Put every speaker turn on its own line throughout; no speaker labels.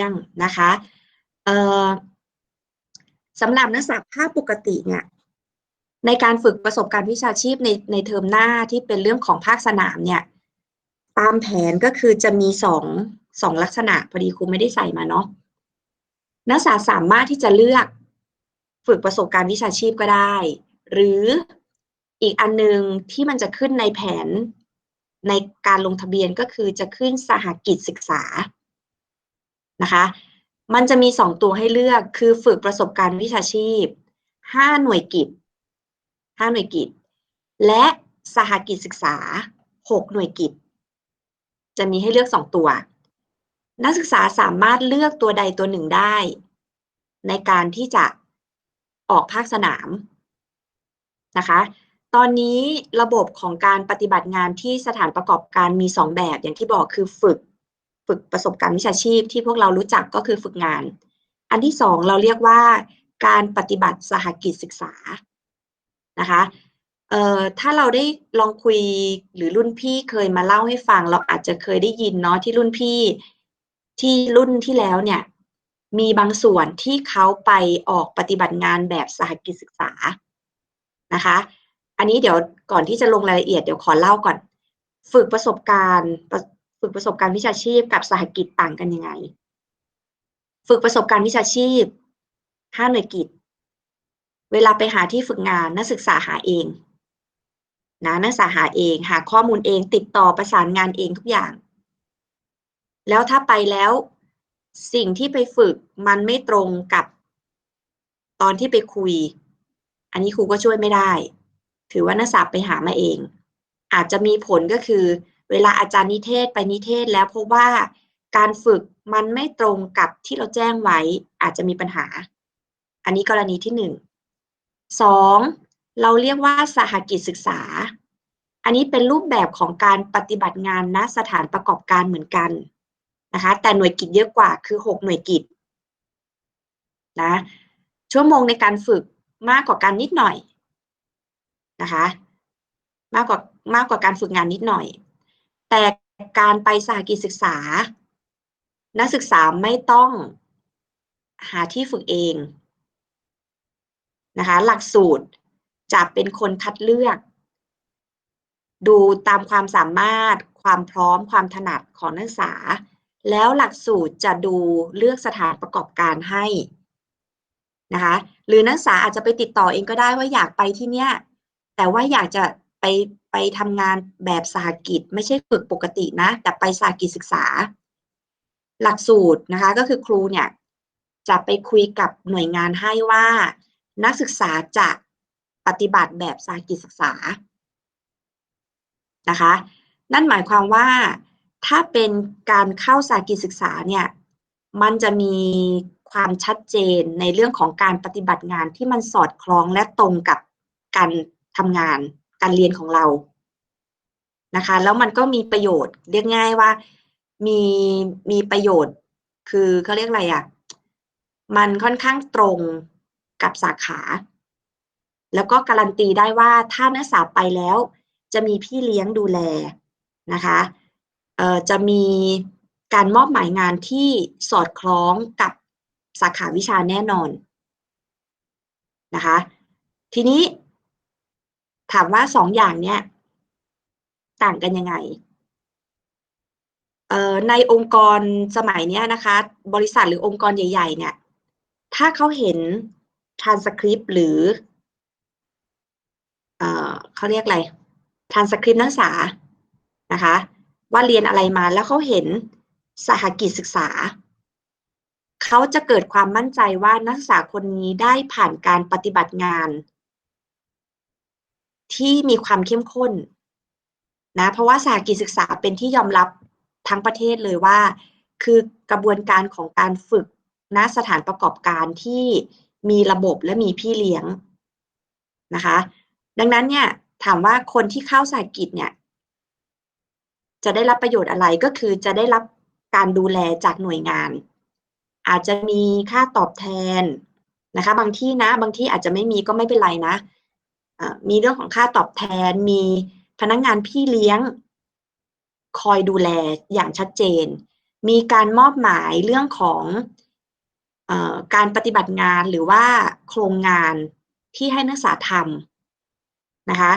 องนะคะเอ่อสำหรับนักศึกษาภาคปกติเนี่ยในการฝึกประสบการณ์วิชาชีพในในเทอมหน้าที่เป็นเรื่องของภาคสนามเนี่ยตามแผนก็คือจะมีสองสองลักษณะพอดีครูไม่ได้ใส่มาเนาะนักศึกษาสามารถที่จะเลือกฝึกประสบการณ์วิชาชีพก็ได้ หรืออีกอันนึงที่มันจะขึ้นในแผนในการลงทะเบียนก็คือจะขึ้นสหกิจศึกษา นะคะ มันจะมีสองตัวให้เลือกคือฝึกประสบการณ์วิชาชีพห้าหน่วยกิจห้าหน่วยกิจ และสหกิจศึกษาหกหน่วยกิจ จะมีให้เลือกสองตัว นักศึกษาสามารถเลือกตัวใดตัวหนึ่งได้ ในการที่จะออกภาคสนามนะคะตอนนี้ระบบของการปฏิบัติงานที่สถานประกอบการมีสองแบบอย่างที่บอกคือฝึก ฝึกประสบการณ์วิชาชีพที่พวกเรารู้จักก็คือฝึกงาน อันที่สองเราเรียกว่าการปฏิบัติสหกิจศึกษานะคะเอ่อถ้าเราได้ลองคุยหรือรุ่นพี่เคยมาเล่าให้ฟัง เราอาจจะเคยได้ยินเนาะที่รุ่นพี่ที่รุ่นที่แล้วเนี่ย มีบางส่วนที่เขาไปออกปฏิบัติงานแบบสหกิจศึกษานะคะ อันนี้เดี๋ยวก่อนที่จะลงรายละเอียดเดี๋ยวขอเล่าก่อน ฝึกประสบการณ์ ฝึกประสบการณ์วิชาชีพกับสหกิจต่างกันยังไง ฝึกประสบการณ์วิชาชีพห้าหน่วยกิจ เวลาไปหาที่ฝึกงานนักศึกษาหาเองนะนักศึกษาหาเอง หาข้อมูลเอง ติดต่อประสานงานเองทุกอย่าง แล้วถ้าไปแล้วสิ่งที่ไปฝึกมันไม่ตรงกับตอนที่ไปคุย อันนี้ครูก็ช่วยไม่ได้ ถือว่านักศึกษาไปหามาเอง อาจจะมีผลก็คือ เวลาอาจารย์นิเทศไปนิเทศแล้วพบว่าการฝึกมันไม่ตรงกับที่เราแจ้งไว้อาจจะมีปัญหา อันนี้กรณีที่หนึ่งสองเราเรียกว่าสหกิจศึกษา อันนี้เป็นรูปแบบของการปฏิบัติงานณสถานประกอบการเหมือนกันนะคะแต่หน่วยกิจเยอะกว่าคือหกหน่วยกิจนะชั่วโมงในการฝึกมากกว่าการนิดหน่อยนะคะมากกว่ามากกว่าการฝึกงานนิดหน่อย แต่การไปสหกิจศึกษา นักศึกษาไม่ต้องหาที่ฝึกเองนะคะ หลักสูตรจะเป็นคนคัดเลือก ดูตามความสามารถ ความพร้อมความถนัดของนักศึกษา แล้วหลักสูตรจะดูเลือกสถานประกอบการให้นะคะหรือนักศึกษาอาจจะไปติดต่อเองก็ได้ว่าอยากไปที่เนี้ยแต่ว่าอยากจะไป ไปทำงานแบบสาหกิจ ไม่ใช่ฝึกปกตินะ แต่ไปสาหกิจศึกษา หลักสูตรนะคะ ก็คือครูเนี่ยจะไปคุยกับหน่วยงานให้ว่า นักศึกษาจะปฏิบัติแบบสาหกิจศึกษานะคะ นั่นหมายความว่าถ้าเป็นการเข้าสากิจศึกษาเนี่ยมันจะมีความชัดเจนในเรื่องของการปฏิบัติงานที่มันสอดคล้องและตรงกับการทำงาน การเรียนของเรานะคะ แล้วมันก็มีประโยชน์เรียกง่ายว่ามีมีประโยชน์ คือเขาเรียกอะไรอะ่ะ มันค่อนข้างตรงกับสาขา แล้วก็การันตีได้ว่าถ้านักศึกษาไปแล้ว จะมีพี่เลี้ยงดูแลนะคะเอ่อจะมีการมอบหมายงานที่สอดคล้องกับสาขาวิชาแน่นอนนะคะ ทีนี้ ถามว่าสองอย่างเนี้ยต่างกันยังไงในองค์กรสมัยนี้นะคะ บริษัทหรือองค์กรใหญ่ ๆ เนี่ย ถ้าเขาเห็น transcript หรือเอเขาเรียกอะไร transcript นักศึกษานะคะ ว่าเรียนอะไรมาแล้วเขาเห็นสหกิจศึกษา เขาจะเกิดความมั่นใจว่านักศึกษาคนนี้ได้ผ่านการปฏิบัติงาน ที่มีความเข้มข้นนะเพราะว่าสหกิจศึกษาเป็นที่ยอมรับทั้งประเทศเลยว่า คือกระบวนการของการฝึกณสถานประกอบการที่มีระบบและมีพี่เลี้ยงนะคะ ดังนั้นเนี่ยถามว่าคนที่เข้าสหกิจเนี่ย จะได้รับประโยชน์อะไรก็คือจะได้รับการดูแลจากหน่วยงาน อาจจะมีค่าตอบแทนนะคะ บางที่นะ บางที่อาจจะไม่มีก็ไม่เป็นไรนะ มีเรื่องของค่าตอบแทน มีพนักงงานพี่เลี้ยง คอยดูแลอย่างชัดเจน มีการมอบหมายเรื่องของอการปฏิบัติงานหรือว่าโครงงานที่ให้นักศึกษาทำนะคะ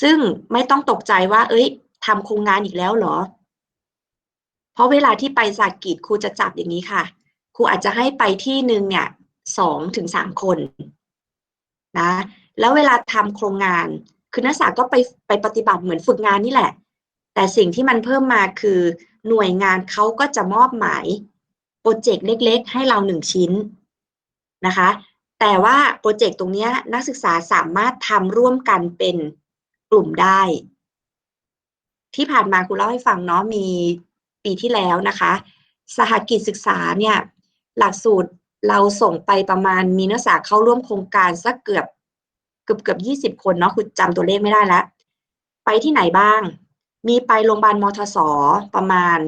ซึ่งไม่ต้องตกใจว่า เอ้ยทำโครงงานอีกแล้วเหรอ เพราะเวลาที่ไปสากิจครูจะจับอย่างนี้ค่ะ ครูอาจจะให้ไปที่หนึ่งเนี่ยสองถึงสามคนนะ แล้วเวลาทำโครงงาน คือนักศึกษาก็ไปไปปฏิบัติเหมือนฝึกงานนี่แหละ แต่สิ่งที่มันเพิ่มมาคือหน่วยงานเขาก็จะมอบหมายโปรเจกต์เล็ก ๆ ให้เราหนึ่งชิ้นนะคะ แต่ว่าโปรเจกต์ตรงนี้นักศึกษาสามารถทำร่วมกันเป็นกลุ่มได้ ที่ผ่านมาครูเล่าให้ฟังเนาะมีปีที่แล้วนะคะ สหกิจศึกษาเนี่ยหลักสูตรเราส่งไปประมาณมีนักศึกษาเข้าร่วมโครงการสักเกือบ เกือบเกือบยี่สิบคนเนาะคุณจำตัวเลขไม่ได้แล้ว ไปที่ไหนบ้าง มีไปโรงพยาบาลมทสประมาณ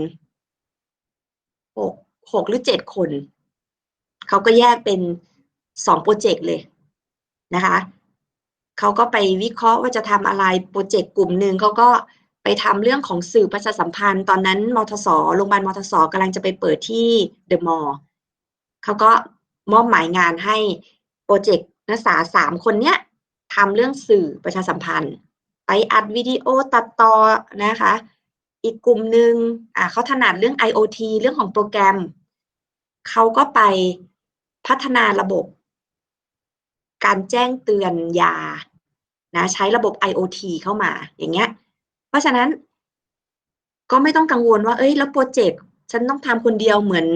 หกหกหรือเจ็ดคน เขาก็แยกเป็นสองโปรเจกต์เลยนะคะเขาก็ไปวิเคราะห์ว่าจะทำอะไรโปรเจกต์กลุ่มหนึ่งเขาก็ไปทำเรื่องของสื่อประชาสัมพันธ์ ตอนนั้นมทสโรงพยาบาลมทสกำลังจะไปเปิดที่เดอะมอลล์เขาก็มอบหมายงานให้โปรเจกต์นักศึกษาสามคนเนี้ย ทำเรื่องสื่อประชาสัมพันธ์ ไปอัดวิดีโอตัดต่อนะคะ อีกกลุ่มหนึ่งอ่าเขาถนัดเรื่อง IoT เรื่องของโปรแกรม เขาก็ไปพัฒนาระบบ การแจ้งเตือนยานะใช้ระบบ IoT เข้ามาอย่างเงี้ย เพราะฉะนั้นก็ไม่ต้องกังวลว่า เอ้ย แล้วโปรเจกต์ฉันต้องทำคนเดียวเหมือน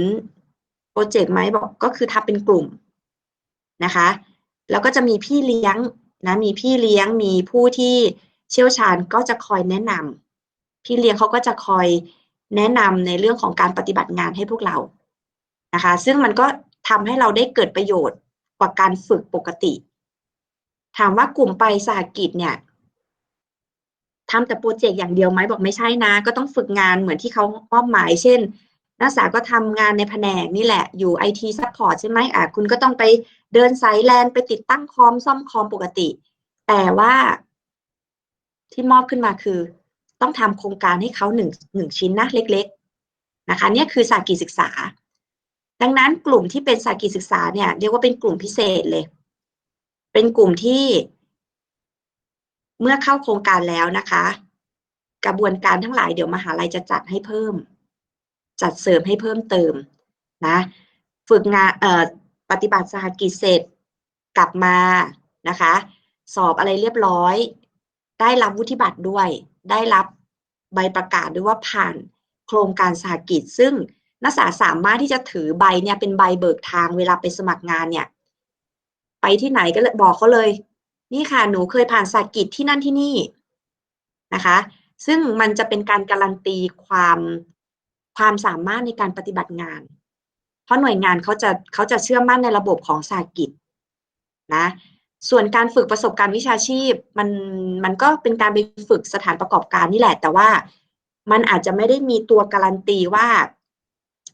โปรเจกต์ไหมบอกก็คือทำเป็นกลุ่มนะคะ แล้วก็จะมีพี่เลี้ยง นะมีพี่เลี้ยงมีผู้ที่เชี่ยวชาญก็จะคอยแนะนำพี่เลี้ยงเขาก็จะคอยแนะนำในเรื่องของการปฏิบัติงานให้พวกเรานะคะ ซึ่งมันก็ทำให้เราได้เกิดประโยชน์กว่าการฝึกปกติ ถามว่ากลุ่มไปสหกิจเนี่ยทำแต่โปรเจกต์อย่างเดียวไหมบอกไม่ใช่นะ ก็ต้องฝึกงานเหมือนที่เขามอบหมาย เช่น นักศึกษาก็ทำงานในแผนกนี่แหละอยู่ไอทีซัพพอร์ตใช่ไหมอะคุณก็ต้องไป เดินสายแลนไปติดตั้งคอมซ่อมคอมปกติ แต่ว่าที่มอบขึ้นมาคือ ต้องทำโครงการให้เขาหนึ่งหนึ่งชิ้นนะเล็ก ๆ นะคะเนี่ยคือสากิศึกษา ดังนั้นกลุ่มที่เป็นสากิศึกษาเนี่ยเรียกว่าเป็นกลุ่มพิเศษเลย เป็นกลุ่มที่เมื่อเข้าโครงการแล้วนะคะ กระบวนการทั้งหลายเดี๋ยวมหาลัยจะจัดให้เพิ่ม จัดเสริมให้เพิ่มเติมนะ ฝึกงานเอ่อ ปฏิบัติสหกิจเสร็จกลับมานะคะ สอบอะไรเรียบร้อย ได้รับวุฒิบัตรด้วย ได้รับใบประกาศด้วยว่าผ่านโครงการสหกิจ ซึ่งนักศึกษาสามารถที่จะถือใบเนี่ยเป็นใบเบิกทางเวลาไปสมัครงานเนี่ย ไปที่ไหนก็บอกเขาเลย นี่ค่ะหนูเคยผ่านสากิจที่นั่นที่นี่นะคะ ซึ่งมันจะเป็นการการันตีความความสามารถในการปฏิบัติงาน เพราะหน่วยงานเขาจะเขาจะเชื่อมั่นในระบบของสากิจนะส่วนการฝึกประสบการณ์วิชาชีพมันมันก็เป็นการไปฝึกสถานประกอบการนี่แหละ แต่ว่ามันอาจจะไม่ได้มีตัวการันตีว่า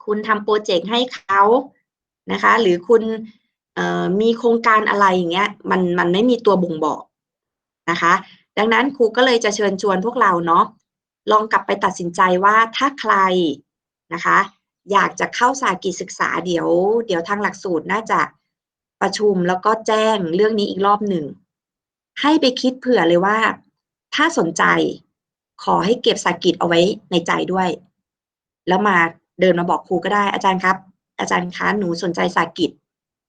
คุณทำโปรเจกต์ให้เขานะคะ หรือคุณมีโครงการอะไรอย่างเงี้ยมันมันไม่มีตัวบ่งบอกนะคะ ดังนั้นครูก็เลยจะเชิญชวนพวกเราเนาะลองกลับไปตัดสินใจว่าถ้าใครนะคะ อยากจะเข้าสากิจศึกษาเดี๋ยว เดี๋ยวทางหลักสูตรน่าจะประชุมแล้วก็แจ้งเรื่องนี้อีกรอบหนึ่ง ให้ไปคิดเผื่อเลยว่า ถ้าสนใจขอให้เก็บสากิจเอาไว้ในใจด้วย แล้วมาเดินมาบอกครูก็ได้อาจารย์ครับ อาจารย์คะหนูสนใจสากิจ